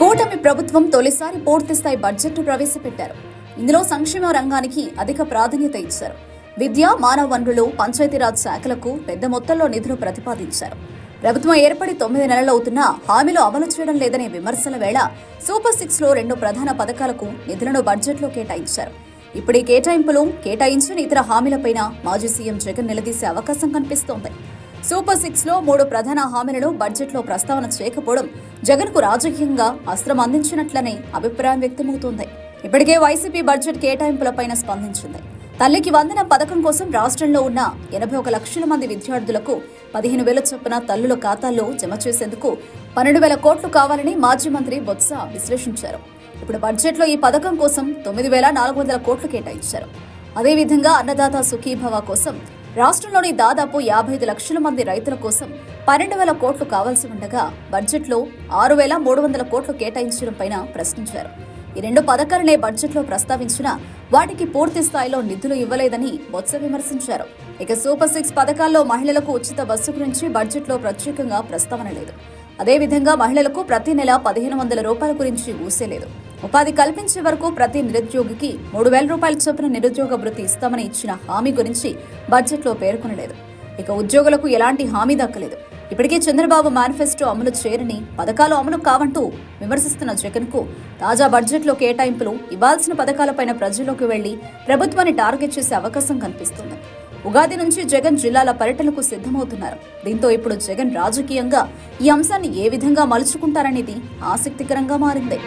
కూటమి ప్రభుత్వం తొలిసారి పూర్తిస్థాయి బడ్జెట్ ప్రవేశపెట్టారు. ఇందులో సంక్షేమ రంగానికి అధిక ప్రాధాన్యత ఇచ్చారు. విద్య మానవ వనరులు పంచాయతీరాజ్ శాఖలకు పెద్ద మొత్తంలో నిధులు ప్రతిపాదించారు. ప్రభుత్వం ఏర్పడి తొమ్మిది నెలలవుతున్నా హామీలు అమలు చేయడం లేదనే విమర్శల వేళ సూపర్ సిక్స్లో రెండు ప్రధాన పథకాలకు నిధులను బడ్జెట్లో కేటాయించారు. ఇప్పుడు ఈ కేటాయింపులు కేటాయించిన ఇతర హామీలపైన మాజీ సీఎం జగన్ నిలదీసే అవకాశం కనిపిస్తోంది. సూపర్ సిక్స్లో మూడు ప్రధాన హామీలను బడ్జెట్లో ప్రస్తావన చేయకపోవడం జగన్కు రాజకీయంగా అస్త్రం అందించినట్లనే అభిప్రాయం వ్యక్తమవుతోంది. ఇప్పటికే వైసీపీ బడ్జెట్ కేటాయింపులపైన స్పందించింది. తల్లికి వందన పథకం కోసం రాష్ట్రంలో ఉన్న ఎనభై ఒక లక్షల మంది విద్యార్థులకు పదిహేను వేల చొప్పున తల్లుల ఖాతాల్లో జమ చేసేందుకు పన్నెండు వేల కోట్లు కావాలని మాజీ మంత్రి బొత్స విశ్లేషించారు. ఇప్పుడు బడ్జెట్లో ఈ పథకం కోసం తొమ్మిది వేల నాలుగు వందల కోట్లు కేటాయించారు. అదేవిధంగా అన్నదాత సుఖీభవ కోసం రాష్ట్రంలోని దాదాపు యాభై ఐదు లక్షల మంది రైతుల కోసం పన్నెండు వేల కోట్లు కావాల్సి ఉండగా బడ్జెట్లో ఆరు వేల మూడు వందల కోట్లు కేటాయించడం పైన ప్రశ్నించారు. ఈ రెండు పథకాలనే బడ్జెట్లో ప్రస్తావించినా వాటికి పూర్తి స్థాయిలో నిధులు ఇవ్వలేదని బొత్స విమర్శించారు. ఇక సూపర్ సిక్స్ పథకాల్లో మహిళలకు ఉచిత బస్సు గురించి బడ్జెట్లో ప్రత్యేకంగా ప్రస్తావన లేదు. అదేవిధంగా మహిళలకు ప్రతి నెల పదిహేను వందల రూపాయల గురించి ఊసేలేదు. ఉపాధి కల్పించే వరకు ప్రతి నిరుద్యోగికి మూడు వేల రూపాయల చొప్పున నిరుద్యోగ వృత్తి ఇస్తామని ఇచ్చిన హామీ గురించి బడ్జెట్లో పేర్కొనలేదు. ఇక ఉద్యోగులకు ఎలాంటి హామీ దక్కలేదు. ఇప్పటికే చంద్రబాబు మేనిఫెస్టో అమలు చేయరని పథకాలు అమలు కావంటూ విమర్శిస్తున్న జగన్కు తాజా బడ్జెట్లో కేటాయింపులు ఇవ్వాల్సిన పథకాలపైన ప్రజల్లోకి వెళ్ళి ప్రభుత్వాన్ని టార్గెట్ చేసే అవకాశం కనిపిస్తుంది. ఉగాది నుంచి జగన్ జిల్లాల పర్యటనకు సిద్ధమవుతున్నారు. దీంతో ఇప్పుడు జగన్ రాజకీయంగా ఈ అంశాన్ని ఏ విధంగా మలుచుకుంటారనేది ఆసక్తికరంగా మారింది.